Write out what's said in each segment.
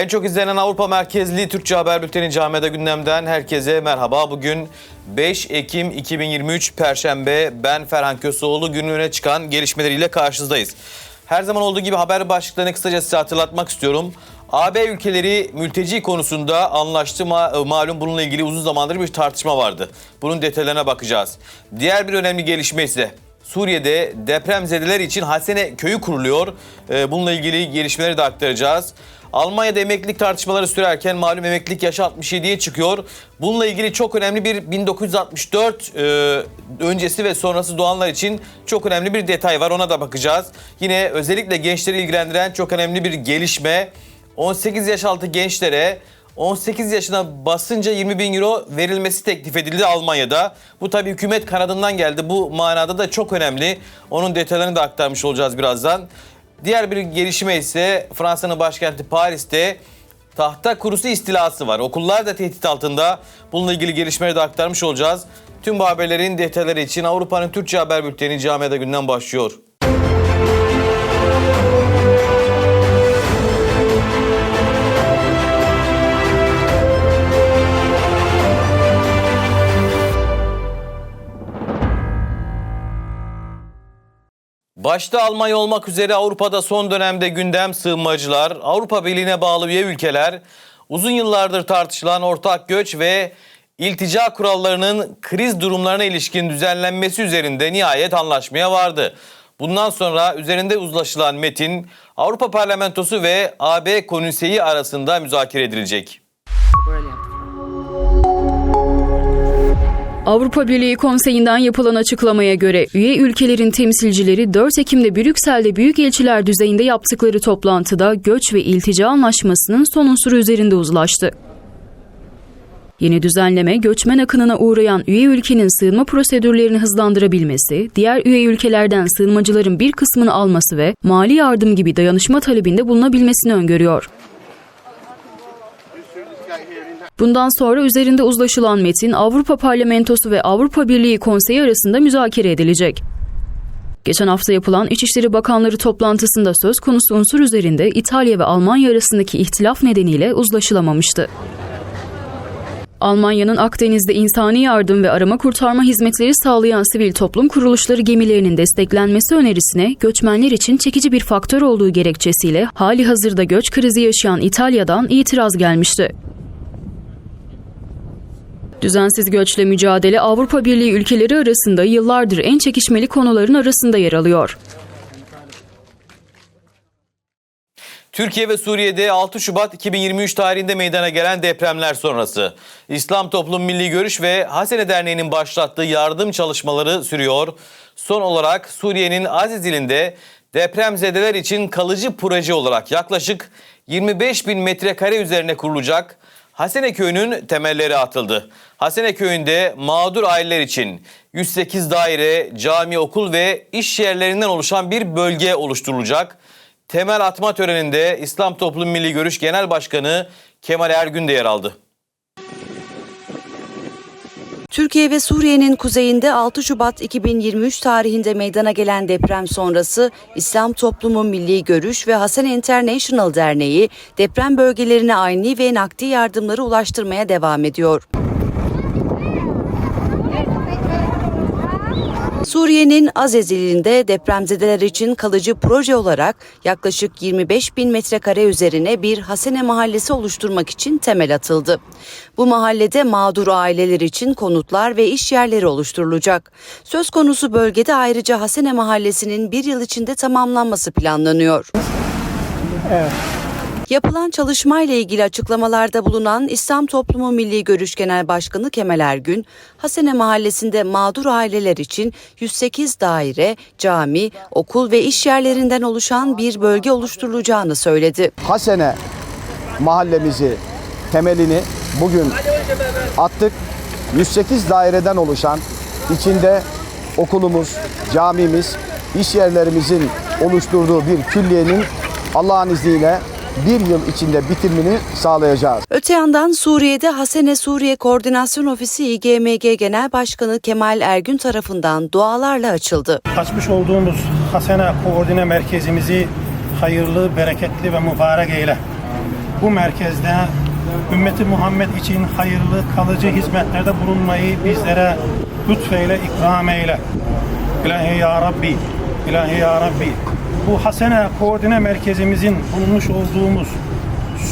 En çok izlenen Avrupa merkezli Türkçe Haber Bülteni Camiada gündemden herkese merhaba. Bugün 5 Ekim 2023 Perşembe ben Ferhan Köseoğlu günün öne çıkan gelişmeleriyle karşınızdayız. Her zaman olduğu gibi haber başlıklarını kısaca size hatırlatmak istiyorum. AB ülkeleri mülteci konusunda anlaştı Ma- malum bununla ilgili uzun zamandır bir tartışma vardı. Bunun detaylarına bakacağız. Diğer bir önemli gelişme ise Suriye'de depremzedeler için Hasene köyü kuruluyor. Ee, Bununla ilgili gelişmeleri de aktaracağız. Almanya'da emeklilik tartışmaları sürerken malum emeklilik yaşı 67'ye çıkıyor. Bununla ilgili çok önemli bir 1964 e, öncesi ve sonrası doğanlar için çok önemli bir detay var. Ona da bakacağız. Yine özellikle gençleri ilgilendiren çok önemli bir gelişme. 18 yaş altı gençlere 18 yaşına basınca 20 bin euro verilmesi teklif edildi Almanya'da. Bu tabii hükümet kanadından geldi. Bu manada da çok önemli. Onun detaylarını da aktarmış olacağız birazdan. Diğer bir gelişme ise Fransa'nın başkenti Paris'te tahta kurusu istilası var. Okullar da tehdit altında. Bununla ilgili gelişmeleri de aktarmış olacağız. Tüm bu haberlerin detayları için Avrupa'nın Türkçe Haber Bülteni Camiada Günden başlıyor. Başta Almanya olmak üzere Avrupa'da son dönemde gündem sığınmacılar, Avrupa Birliği'ne bağlı üye ülkeler, uzun yıllardır tartışılan ortak göç ve iltica kurallarının kriz durumlarına ilişkin düzenlenmesi üzerinde nihayet anlaşmaya vardı. Bundan sonra üzerinde uzlaşılan metin Avrupa Parlamentosu ve AB Konseyi arasında müzakere edilecek. Avrupa Birliği Konseyi'nden yapılan açıklamaya göre üye ülkelerin temsilcileri 4 Ekim'de Brüksel'de büyükelçiler düzeyinde yaptıkları toplantıda göç ve iltica anlaşmasının son unsuru üzerinde uzlaştı. Yeni düzenleme göçmen akınına uğrayan üye ülkenin sığınma prosedürlerini hızlandırabilmesi, diğer üye ülkelerden sığınmacıların bir kısmını alması ve mali yardım gibi dayanışma talebinde bulunabilmesini öngörüyor. Bundan sonra üzerinde uzlaşılan metin Avrupa Parlamentosu ve Avrupa Birliği Konseyi arasında müzakere edilecek. Geçen hafta yapılan İçişleri Bakanları toplantısında söz konusu unsur üzerinde İtalya ve Almanya arasındaki ihtilaf nedeniyle uzlaşılamamıştı. Almanya'nın Akdeniz'de insani yardım ve arama kurtarma hizmetleri sağlayan sivil toplum kuruluşları gemilerinin desteklenmesi önerisine göçmenler için çekici bir faktör olduğu gerekçesiyle hali hazırda göç krizi yaşayan İtalya'dan itiraz gelmişti. Düzensiz göçle mücadele Avrupa Birliği ülkeleri arasında yıllardır en çekişmeli konuların arasında yer alıyor. Türkiye ve Suriye'de 6 Şubat 2023 tarihinde meydana gelen depremler sonrası İslam Toplum Milli Görüş ve Hasene Derneği'nin başlattığı yardım çalışmaları sürüyor. Son olarak Suriye'nin Aziz ilinde depremzedeler için kalıcı proje olarak yaklaşık 25 bin metrekare üzerine kurulacak Hasene Köyü'nün temelleri atıldı. Hasene Köyü'nde mağdur aileler için 108 daire, cami, okul ve iş yerlerinden oluşan bir bölge oluşturulacak. Temel atma töreninde İslam Toplum Milli Görüş Genel Başkanı Kemal Ergün de yer aldı. Türkiye ve Suriye'nin kuzeyinde 6 Şubat 2023 tarihinde meydana gelen deprem sonrası İslam Toplumu Milli Görüş ve Hasan International Derneği deprem bölgelerine aynı ve nakdi yardımları ulaştırmaya devam ediyor. Suriye'nin Azez ilinde depremzedeler için kalıcı proje olarak yaklaşık 25 bin metrekare üzerine bir Hasene Mahallesi oluşturmak için temel atıldı. Bu mahallede mağdur aileler için konutlar ve iş yerleri oluşturulacak. Söz konusu bölgede ayrıca Hasene Mahallesi'nin bir yıl içinde tamamlanması planlanıyor. Yapılan çalışmayla ilgili açıklamalarda bulunan İslam Toplumu Milli Görüş Genel Başkanı Kemal Ergün, Hasene Mahallesi'nde mağdur aileler için 108 daire, cami, okul ve iş yerlerinden oluşan bir bölge oluşturulacağını söyledi. Hasene mahallemizi temelini bugün attık. 108 daireden oluşan içinde okulumuz, camimiz, iş yerlerimizin oluşturduğu bir külliyenin Allah'ın izniyle bir yıl içinde bitimini sağlayacağız. Öte yandan Suriye'de Hasene Suriye Koordinasyon Ofisi İGMG Genel Başkanı Kemal Ergün tarafından dualarla açıldı. Açmış olduğumuz Hasene Koordine Merkezimizi hayırlı, bereketli ve mübarek eyle. bu merkezde ümmeti Muhammed için hayırlı kalıcı hizmetlerde bulunmayı bizlere lütfeyle, ikram eyle. İlahi ya Rabbi, İlahi ya Rabbi. Bu Hasene Koordine Merkezimizin bulunmuş olduğumuz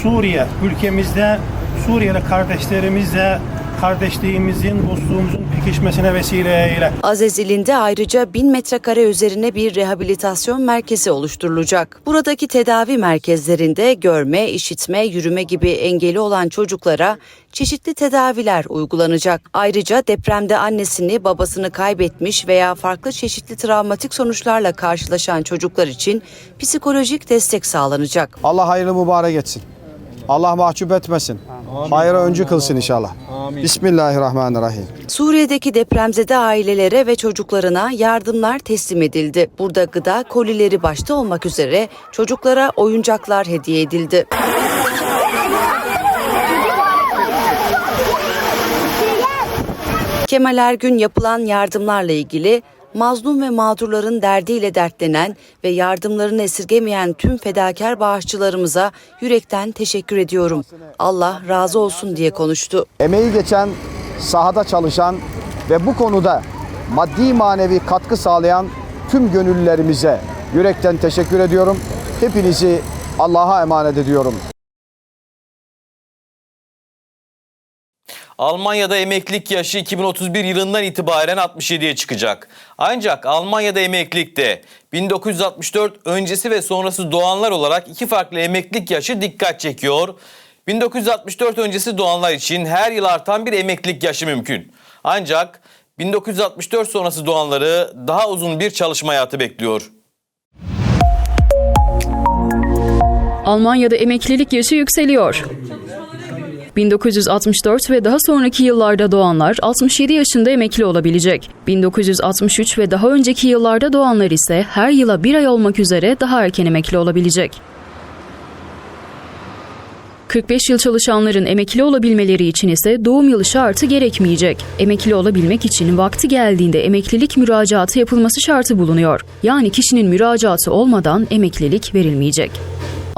Suriye ülkemizde Suriyeli kardeşlerimizle kardeşliğimizin, dostluğumuzun pekişmesine vesile eyle. Azezil'inde ayrıca 1000 metrekare üzerine bir rehabilitasyon merkezi oluşturulacak. Buradaki tedavi merkezlerinde görme, işitme, yürüme gibi engeli olan çocuklara çeşitli tedaviler uygulanacak. Ayrıca depremde annesini, babasını kaybetmiş veya farklı çeşitli travmatik sonuçlarla karşılaşan çocuklar için psikolojik destek sağlanacak. Allah hayırlı mübarek etsin. Allah mahcup etmesin. Hayra öncü kılsın inşallah. Bismillahirrahmanirrahim. Suriye'deki depremzede ailelere ve çocuklarına yardımlar teslim edildi. Burada gıda kolileri başta olmak üzere çocuklara oyuncaklar hediye edildi. Kemal Ergün yapılan yardımlarla ilgili mazlum ve mağdurların derdiyle dertlenen ve yardımlarını esirgemeyen tüm fedakar bağışçılarımıza yürekten teşekkür ediyorum. Allah razı olsun diye konuştu. Emeği geçen, sahada çalışan ve bu konuda maddi manevi katkı sağlayan tüm gönüllülerimize yürekten teşekkür ediyorum. Hepinizi Allah'a emanet ediyorum. Almanya'da emeklilik yaşı 2031 yılından itibaren 67'ye çıkacak. Ancak Almanya'da emeklilikte 1964 öncesi ve sonrası doğanlar olarak iki farklı emeklilik yaşı dikkat çekiyor. 1964 öncesi doğanlar için her yıl artan bir emeklilik yaşı mümkün. Ancak 1964 sonrası doğanları daha uzun bir çalışma hayatı bekliyor. Almanya'da emeklilik yaşı yükseliyor. 1964 ve daha sonraki yıllarda doğanlar 67 yaşında emekli olabilecek. 1963 ve daha önceki yıllarda doğanlar ise her yıla bir ay olmak üzere daha erken emekli olabilecek. 45 yıl çalışanların emekli olabilmeleri için ise doğum yılı şartı gerekmeyecek. Emekli olabilmek için vakti geldiğinde emeklilik müracaatı yapılması şartı bulunuyor. Yani kişinin müracaatı olmadan emeklilik verilmeyecek.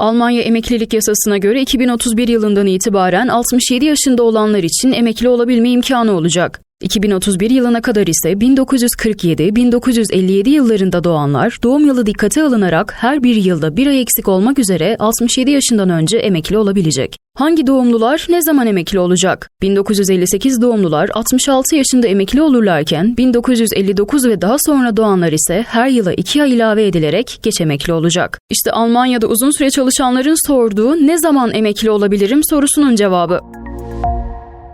Almanya emeklilik yasasına göre 2031 yılından itibaren 67 yaşında olanlar için emekli olabilme imkanı olacak. 2031 yılına kadar ise 1947-1957 yıllarında doğanlar doğum yılı dikkate alınarak her bir yılda bir ay eksik olmak üzere 67 yaşından önce emekli olabilecek. Hangi doğumlular ne zaman emekli olacak? 1958 doğumlular 66 yaşında emekli olurlarken 1959 ve daha sonra doğanlar ise her yıla 2 ay ilave edilerek geç emekli olacak. İşte Almanya'da uzun süre çalışanların sorduğu ne zaman emekli olabilirim sorusunun cevabı.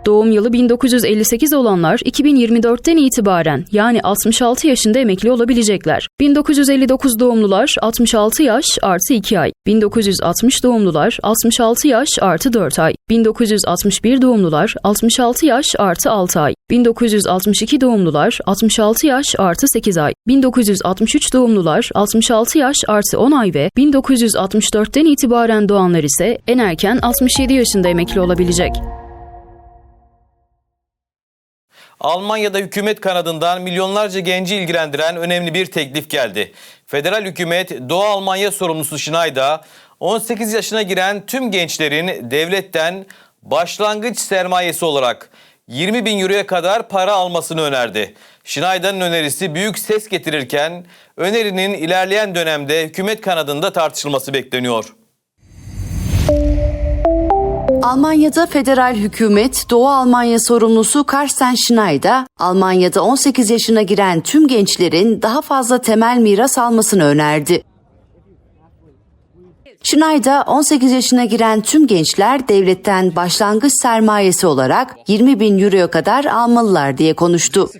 Doğum yılı 1958 olanlar 2024'ten itibaren yani 66 yaşında emekli olabilecekler. 1959 doğumlular 66 yaş artı 2 ay. 1960 doğumlular 66 yaş artı 4 ay. 1961 doğumlular 66 yaş artı 6 ay. 1962 doğumlular 66 yaş artı 8 ay. 1963 doğumlular 66 yaş artı 10 ay ve 1964'ten itibaren doğanlar ise en erken 67 yaşında emekli olabilecek. Almanya'da hükümet kanadından milyonlarca genci ilgilendiren önemli bir teklif geldi. Federal hükümet Doğu Almanya sorumlusu Schneider 18 yaşına giren tüm gençlerin devletten başlangıç sermayesi olarak 20 bin euroya kadar para almasını önerdi. Schneider'ın önerisi büyük ses getirirken önerinin ilerleyen dönemde hükümet kanadında tartışılması bekleniyor. Almanya'da federal hükümet Doğu Almanya sorumlusu Karsten Schneider, Almanya'da 18 yaşına giren tüm gençlerin daha fazla temel miras almasını önerdi. Schneider 18 yaşına giren tüm gençler devletten başlangıç sermayesi olarak 20 bin euroya kadar almalılar diye konuştu.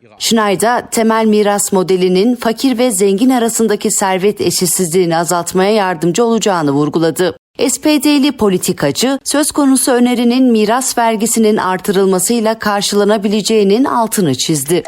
Februar 1990 hat in Weimar die Nationalversammlung ihre Schneider, temel miras modelinin fakir ve zengin arasındaki servet eşitsizliğini azaltmaya yardımcı olacağını vurguladı. SPD'li politikacı, söz konusu önerinin miras vergisinin artırılmasıyla karşılanabileceğinin altını çizdi.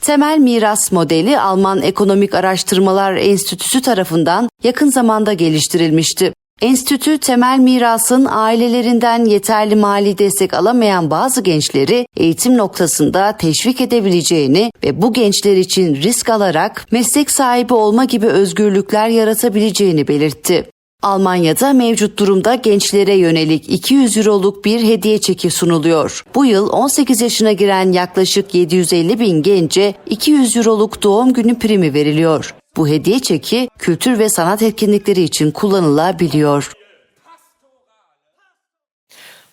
Temel miras modeli Alman Ekonomik Araştırmalar Enstitüsü tarafından yakın zamanda geliştirilmişti. Enstitü temel mirasın ailelerinden yeterli mali destek alamayan bazı gençleri eğitim noktasında teşvik edebileceğini ve bu gençler için risk alarak meslek sahibi olma gibi özgürlükler yaratabileceğini belirtti. Almanya'da mevcut durumda gençlere yönelik 200 euroluk bir hediye çeki sunuluyor. Bu yıl 18 yaşına giren yaklaşık 750 bin gence 200 euroluk doğum günü primi veriliyor. Bu hediye çeki kültür ve sanat etkinlikleri için kullanılabiliyor.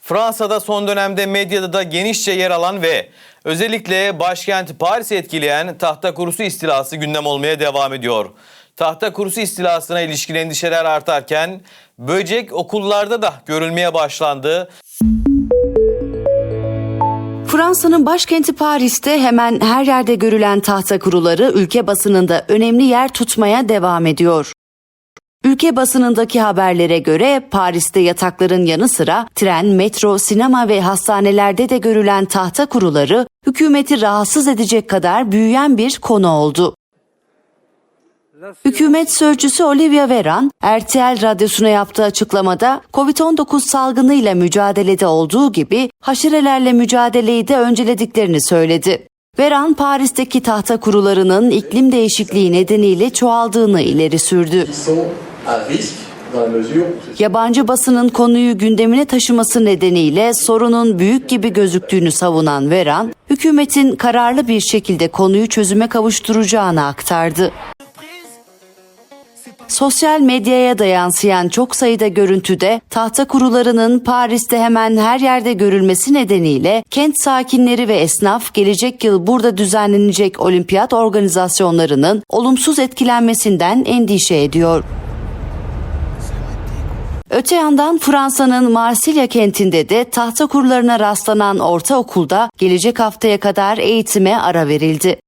Fransa'da son dönemde medyada da genişçe yer alan ve özellikle başkent Paris'i etkileyen tahta kurusu istilası gündem olmaya devam ediyor. Tahta kurusu istilasına ilişkin endişeler artarken böcek okullarda da görülmeye başlandı. Fransa'nın başkenti Paris'te hemen her yerde görülen tahta kuruları ülke basınında önemli yer tutmaya devam ediyor. Ülke basınındaki haberlere göre Paris'te yatakların yanı sıra tren, metro, sinema ve hastanelerde de görülen tahta kuruları hükümeti rahatsız edecek kadar büyüyen bir konu oldu. Hükümet sözcüsü Olivia Veran, RTL radyosuna yaptığı açıklamada COVID-19 salgınıyla mücadelede olduğu gibi haşerelerle mücadeleyi de öncelediklerini söyledi. Veran, Paris'teki tahta kurularının iklim değişikliği nedeniyle çoğaldığını ileri sürdü. Yabancı basının konuyu gündemine taşıması nedeniyle sorunun büyük gibi gözüktüğünü savunan Veran, hükümetin kararlı bir şekilde konuyu çözüme kavuşturacağını aktardı. Sosyal medyaya da yansıyan çok sayıda görüntüde tahta kurularının Paris'te hemen her yerde görülmesi nedeniyle kent sakinleri ve esnaf gelecek yıl burada düzenlenecek olimpiyat organizasyonlarının olumsuz etkilenmesinden endişe ediyor. Öte yandan Fransa'nın Marsilya kentinde de tahta kurularına rastlanan ortaokulda gelecek haftaya kadar eğitime ara verildi.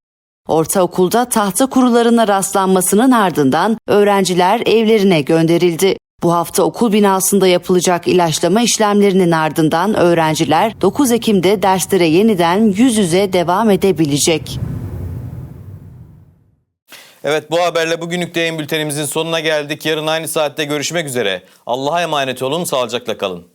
Ortaokulda tahta kurularına rastlanmasının ardından öğrenciler evlerine gönderildi. Bu hafta okul binasında yapılacak ilaçlama işlemlerinin ardından öğrenciler 9 Ekim'de derslere yeniden yüz yüze devam edebilecek. Evet bu haberle bugünlük de yayın bültenimizin sonuna geldik. Yarın aynı saatte görüşmek üzere. Allah'a emanet olun, sağlıcakla kalın.